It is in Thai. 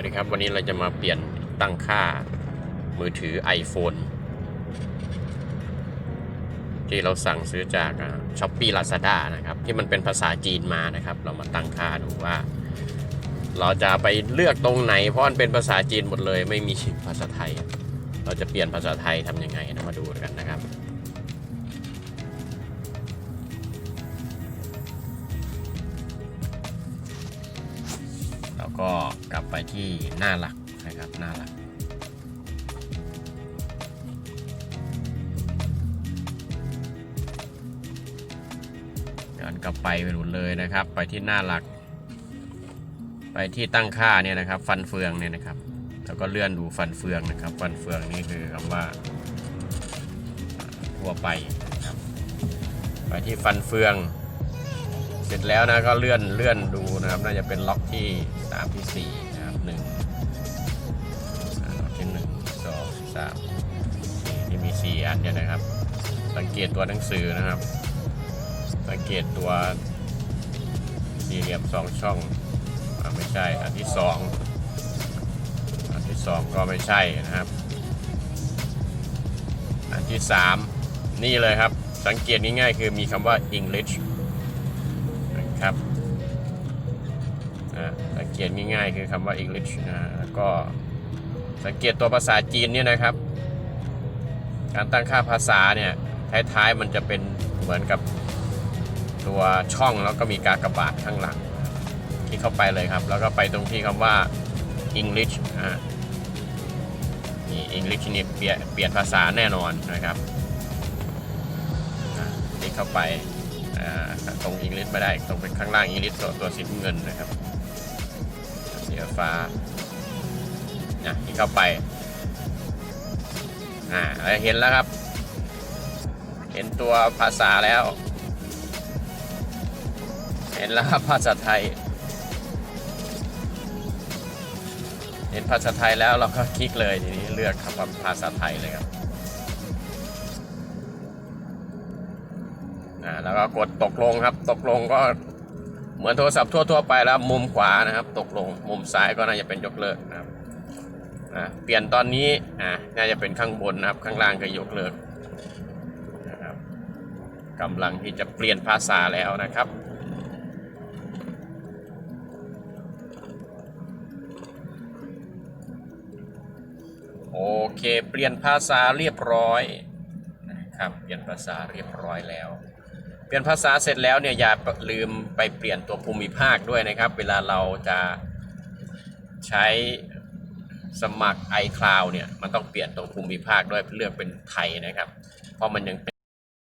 วัสดีครับ วันนี้เราจะมาเปลี่ยนตั้งค่ามือถือ iPhone ที่เราสั่งซื้อจากช้อปปี้ลาซาด้านะครับ ที่มันเป็นภาษาจีนมานะครับ เรามาตั้งค่าดูว่า เราจะไปเลือกตรงไหน เพราะมันเป็นภาษาจีนหมดเลย ไม่มีภาษาไทย เราจะเปลี่ยนภาษาไทยทำยังไงนะมาดูกันนะครับ แล้วก็กลับไปที่หน้าหลักนะครับ หน้าหลัก ย้อนกลับไปไปหนุนเลยนะครับ ไปที่หน้าหลัก ไปที่ตั้งค่าเนี่ยนะครับ ฟันเฟืองเนี่ยนะครับ แล้วก็เลื่อนดูฟันเฟืองนะครับ ฟันเฟืองนี่คือคำว่าทั่วไปนะครับ ไปที่ฟันเฟือง เสร็จแล้วนะก็เลื่อนเลื่อนดูนะครับน่าจะเป็นล็อกที่3ที่4นะครับหนึ่งล็อกที่หนึ่งสองสามสี่ที่มี4อันเนี่ยนะครับ สังเกตตัวหนังสือนะครับ สังเกตตัวสี่เหลี่ยมสองช่องอไม่ใช่อันที่สองอันที่สองก็ไม่ใช่นะครับ อันที่สามนี่เลยครับสังเกตง่ายๆคือมีคำว่า English นะครับสังเกตง่ายๆคือคำว่า English อ่าแล้วก็สังเกตตัวภาษาจีนเนี่ยนะครับ การตั้งค่าภาษาเนี่ยท้ายๆมันจะเป็นเหมือนกับตัวช่องแล้วก็มีกากบาทข้างหลังคลิกเข้าไปเลยครับ แล้วก็ไปตรงที่คำว่า English อ่านี่ English นี่เปลี่ยนเปลี่ยนภาษาแน่นอนนะครับอ่าคลิกเข้าไป ตรงอังกฤษไม่ได้ตรงเป็นข้างล่างอังกฤษตัวตัวสีเงินนะครับสีฟ้านะที่เข้าไปอ่าเห็นแล้วครับ เห็นตัวภาษาแล้ว เห็นแล้วภาษาไทย เห็นภาษาไทยแล้วเราก็คลิกเลยทีนี้เลือกคำว่าภาษาไทยเลยครับ อ่าแล้วก็กดตกลงครับ ตกลงก็เหมือนโทรศัพท์ทั่วๆไปแล้วมุมขวานะครับ ตกลงมุมซ้ายก็น่าจะเป็นยกเลิกนะครับอ่าเปลี่ยนตอนนี้อ่าน่าจะเป็นข้างบนนะครับ ข้างล่างก็ยกเลิกนะครับกำลังที่จะเปลี่ยนภาษาแล้วนะครับโอเค เปลี่ยนภาษาเรียบร้อยนะครับเปลี่ยนภาษาเรียบร้อยแล้ว เปลี่ยนภาษาเสร็จแล้วเนี่ยอย่าลืมไปเปลี่ยนตัวภูมิภาคด้วยนะครับ เวลาเราจะใช้สมัคร iCloud เนี่ยมันต้องเปลี่ยนตัวภูมิภาคด้วยเลือกเป็นไทยนะครับ เพราะมันยัง